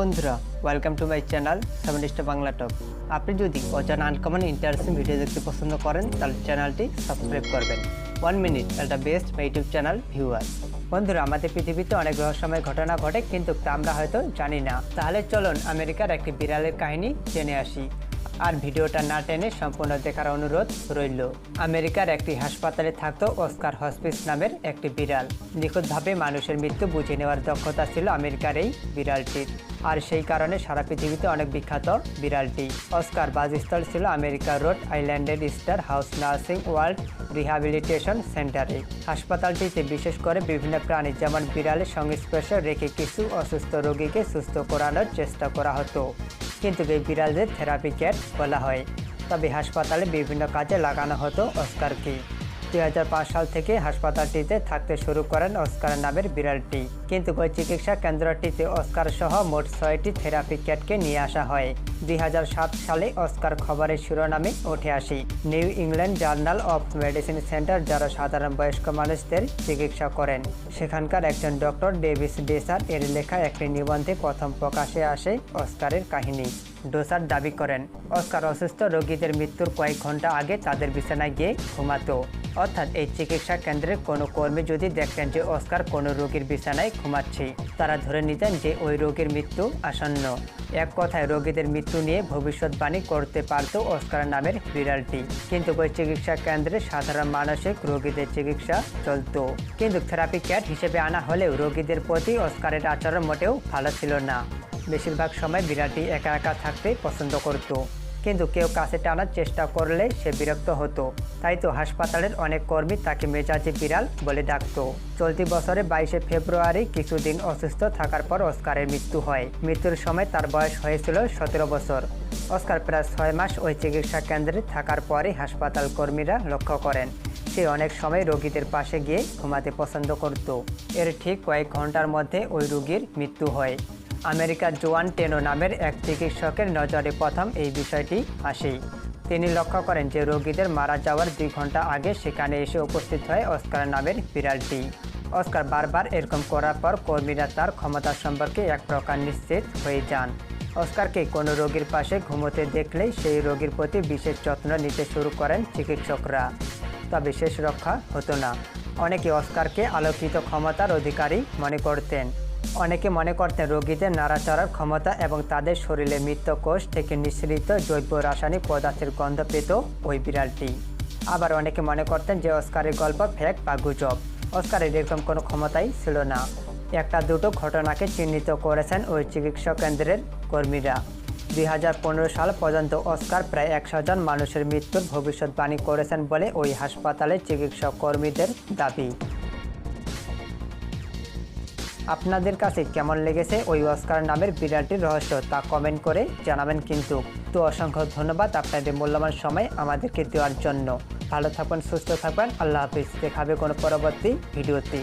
বন্ধুরা welcome to my channel seven Bangla top আপনি যদি অজানা আনকমন ইন্টারেস্টিং ভিডিও দেখতে পছন্দ করেন, তাহলে চ্যানেলটি সাবস্ক্রাইব করবেন। ওয়ান মিনিট একটা বেস্ট ইউটিউব চ্যানেল ভিউয়ার বন্ধুরা, আমাদের পৃথিবীতে অনেক রহস্যময় ঘটনা ঘটে, কিন্তু আমরা হয়তো জানি না। তাহলে চলুন আমেরিকার একটি বিড়ালের কাহিনী জেনে আসি। আর ভিডিওটা না টেনে সম্পূর্ণ দেখার অনুরোধ রইল। আমেরিকার একটি হাসপাতালে থাকতো অস্কার হসপিস নামের একটি বিড়াল। নিখুঁতভাবে মানুষের মৃত্যু বুঝে নেওয়ার দক্ষতা ছিল আমেরিকার এই বিড়ালটির। আর সেই কারণে সারা পৃথিবীতে অনেক বিখ্যাত বিড়ালটি। অস্কার বাসস্থল ছিল আমেরিকার রোড আইল্যান্ডের Star House Nursing World Rehabilitation সেন্টারে। হাসপাতালটিতে বিশেষ করে বিভিন্ন প্রাণী, যেমন বিড়ালের সংস্পর্শে রেখে কিছু অসুস্থ রোগীকে সুস্থ করানোর চেষ্টা করা হতো। কিন্তু এই বিড়ালদের থেরাপি ক্যাট বলা হয়। তবে হাসপাতালে বিভিন্ন কাজে লাগানো হতো অস্কারকে। দুই হাজার পাঁচ সাল থেকে হাসপাতালটিতে থাকতে শুরু করেন অস্কার নামের বিড়ালটি। কিন্তু ওই চিকিৎসা কেন্দ্রটিতে অস্কার সহ মোট ছয়টি থেরাপি ক্যাটকে নিয়ে আসা হয়। দুই হাজার সাত সালে অস্কার খবরের শিরোনামে উঠে আসি। New England Journal of Medicine centre যারা সাধারণ বয়স্ক মানুষদের চিকিৎসা করেন। সেখানকার একজন ডক্টর ডেভিস ডেসার এর লেখা একটি নিবন্ধে প্রথম প্রকাশে আসে অস্কারের কাহিনী। ডোসার দাবি করেন, অস্কার অসুস্থ রোগীদের মৃত্যুর কয়েক ঘণ্টা আগে তাদের বিছানায় গিয়ে ঘুমাতো। অর্থাৎ এই চিকিৎসা কেন্দ্রের কোনো কর্মী যদি দেখতেন যে অস্কার কোনো রোগীর বিছানায় ঘুমাচ্ছে, তারা ধরে নিতেন যে ওই রোগীর মৃত্যু আসন্ন। এক কথায় রোগীদের মৃত্যু নিয়ে ভবিষ্যৎবাণী করতে পারত অস্কার নামের বিড়ালটি। কিন্তু ওই চিকিৎসা কেন্দ্রে সাধারণ মানসিক রোগীদের চিকিৎসা চলত। কিন্তু থেরাপি ক্যাট হিসেবে আনা হলেও রোগীদের প্রতি অস্কারের আচরণ মোটেও ভালো ছিল না। বেশিরভাগ সময় বিড়ালটি একা একা থাকতে পছন্দ করত। কিন্তু কেউ কাছে টানার চেষ্টা করলে সে বিরক্ত হতো। তাই তো হাসপাতালের অনেক কর্মী তাকে মেজাজি বিড়াল বলে ডাকত। চলতি বছরে বাইশে ফেব্রুয়ারি কিছুদিন অসুস্থ থাকার পর অস্কারের মৃত্যু হয়। মৃত্যুর সময় তার বয়স হয়েছিল সতেরো বছর। অস্কার প্রায় ছয় মাস ওই চিকিৎসা কেন্দ্রে থাকার পরে হাসপাতাল কর্মীরা লক্ষ্য করেন, সে অনেক সময় রোগীদের পাশে গিয়ে ঘুমাতে পছন্দ করত। এর ঠিক কয়েক ঘণ্টার মধ্যে ওই রোগীর মৃত্যু হয়। আমেরিকার জোয়ান টেনো নামের এক চিকিৎসকের নজরে প্রথম এই বিষয়টি আসে। তিনি লক্ষ্য করেন যে রোগীদের মারা যাওয়ার দুই ঘণ্টা আগে সেখানে এসে উপস্থিত হয় অস্কার নামের বিড়ালটি। অস্কার বারবার এরকম করার পর কর্মীরা তার ক্ষমতা সম্পর্কে এক প্রকার নিশ্চিত হয়ে যান। অস্কারকে কোনো রোগীর পাশে ঘুমোতে দেখলেই সেই রোগীর প্রতি বিশেষ যত্ন নিতে শুরু করেন চিকিৎসকরা। তবে শেষ রক্ষা হতো না। অনেকে অস্কারকে আলোকিত ক্ষমতার অধিকারী মনে করতেন। অনেকে মনে করতেন রোগীদের নাড়াচাড়ার ক্ষমতা এবং তাদের শরীরে মৃত্যুকোষ থেকে নিঃসৃত জৈব রাসায়নিক পদার্থের গন্ধ পেত ওই বিড়ালটি। আবার অনেকে মনে করতেন যে অস্কারের গল্প ফ্যাক বা গুজব। অস্কারের এরকম কোনো ক্ষমতাই ছিল না। একটা দুটো ঘটনাকে চিহ্নিত করেছেন ওই চিকিৎসা কেন্দ্রের কর্মীরা। দুই হাজার পনেরো সাল পর্যন্ত অস্কার প্রায় একশো জন মানুষের মৃত্যুর ভবিষ্যৎবাণী করেছেন বলে ওই হাসপাতালের চিকিৎসা কর্মীদের দাবি। আপনাদের কাছে কেমন লেগেছে ওই অস্কার নামের বিড়ালটির রহস্য তা কমেন্ট করে জানাবেন কিন্তু। তো অসংখ্য ধন্যবাদ আপনাদের মূল্যবান সময় আমাদেরকে দেওয়ার জন্য। ভালো থাকবেন সুস্থ থাকবেন আল্লাহ হাফিজ। দেখাবে কোনো পরবর্তী ভিডিওতে।